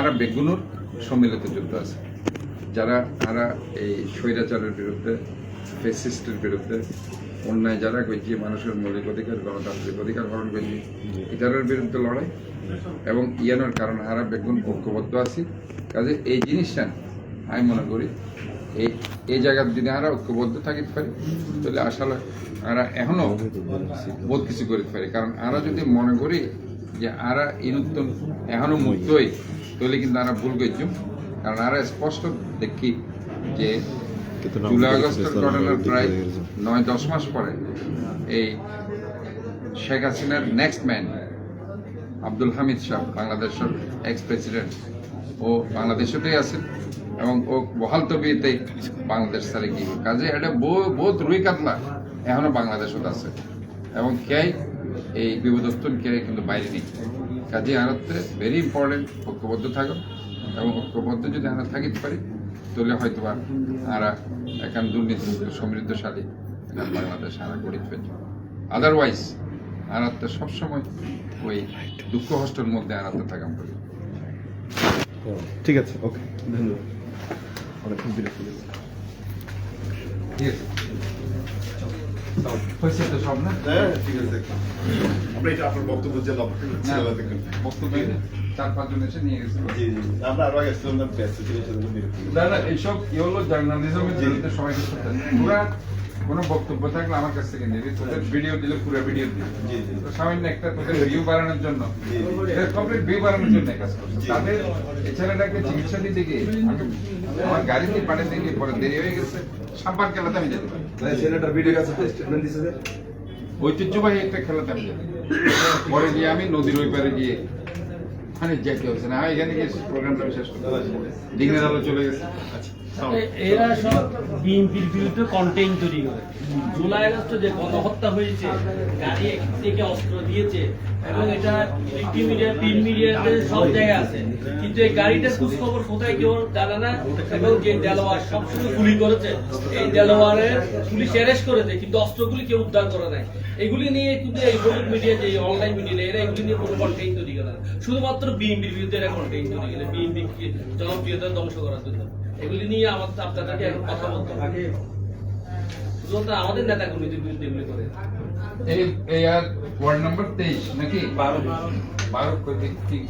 আরা বেগুনুর সম্মিলিত যুদ্ধ আছে। যারা আরা এই স্বৈরাচারের বিরুদ্ধে ফেসিস্টের বিরুদ্ধে, অন্যায় যারা করছে, মানুষের মৌলিক অধিকার, গণতান্ত্রিক অধিকার হরণ করছে এটারের বিরুদ্ধে লড়াই এবং ইয়ানোর কারণে আরা বেগুন ঐক্যবদ্ধ আছি। কাজে এই জিনিসটা আমি মনে করি, এই এই জায়গার দিনে আরা ঐক্যবদ্ধ থাকিতে পারি, তাহলে আসলে আরা এখনও বহুত কিছু করতে পারি। কারণ আরা যদি মনে করি যে আরা ইনুত্তন এখনও মুক্তই। তাহলে কিন্তু আরা ভুল করছুম কারণ আরা স্পষ্ট দেখি যে জুলাই আগস্টের ঘটনার প্রায় নয় দশ মাস পরে এই শেখ হাসিনার নেক্সট ম্যান আব্দুল হামিদ শাহ বাংলাদেশের এক্স প্রেসিডেন্ট ও বাংলাদেশতেই আছেন এবং ও বহাল তবিয়েতেই বাংলাদেশ ছাড়ে কি কাজে এটা বহুত রুই কাতলা। এখনও বাংলাদেশত আছে। এবং কে এই বিপদস্তুন কে কিন্তু বাইরে নেই কাজে আরতে ভেরি ইম্পর্টেন্ট ঐক্যবদ্ধ থাকুন এবং ঐক্যবদ্ধ যদি আমরা থাকিতে পারি তাহলে হয়তো বা আমরা এখান দুর্নীতিমুক্ত সমৃদ্ধশালী এখান বাংলাদেশ আমরা গড়ে ফেলছি আদারওয়াইজ আনাত্তে সবসময় ওই দুঃখ কষ্টের মধ্যে আনাত্তে থাকাম করি ঠিক আছে ওকে ধন্যবাদ। বিরক্ত ঠিক আছে। হয়েছে তো সব না? হ্যাঁ, ঠিক আছে। আমরা এটা আপনার বক্তব্য না, বক্তব্য চার পাঁচজন এসে নিয়ে গেছিল। আমরা আরও আগে আসছিলাম না এইসব কি হলো জার্নালিজমের করতে পুরা কোনো বক্তব্য থাকলে আমার কাছ থেকে নিবি। তোদের ভিডিও দিলে পুরো ভিডিও। তো সামান্য একটা তোদের ভিউ বাড়ানোর জন্য। কমপ্লিট ভিউ বাড়ানোর জন্য কাজ করছে। তাদের চিকিৎসা দিতে গিয়ে আমার গাড়িতে পরে দেরি হয়ে গেছে। সাম্পার খেলাতে আমি যেতে ছেলেটার ভিডিও কাছে স্টেটমেন্ট দিছে ঐতিহ্যবাহী একটা খেলাতে আমি যেতে পরে। গিয়ে আমি নদীর ওই পারে গিয়ে মানে যেতে না। আমি এখানে গিয়ে প্রোগ্রামটা শেষ করতে চলে গেছে। এ- এরা সব বিএনপির বিরুদ্ধে তৈরি করে। জুলাই যে গণহত্যা হয়েছে, গাড়ি থেকে অস্ত্র দিয়েছে, এবং এটা মিডিয়া প্রিন্ট সব জায়গায় আছে। কিন্তু এই খোঁজখবর কোথায় কেউ জানে না, এবং যে দেলোয়ার সবসময় গুলি করেছে, এই দেলোয়ারের পুলিশ অ্যারেস্ট করেছে, কিন্তু অস্ত্রগুলি কেউ উদ্ধার করে নাই। এগুলি নিয়ে কিন্তু এই ইলেকট্রনিক মিডিয়া যে অনলাইন মিডিয়া এরা এগুলি নিয়ে কোনো তৈরি করে না। শুধুমাত্র বিএনপির বিরুদ্ধে এরা তৈরি করে। বিএনপি জনপ্রিয়তা ধ্বংস করার জন্য। এগুলি নিয়ে আমাদের আপনাদেরকে এখন কথা বলতে হবে। শুধুমাত্র আমাদের নেতাগুলিদের বিরুদ্ধে এগুলি করে। এই আর ওয়ার্ড নাম্বার তেইশ নাকি? বারো বারো ঠিক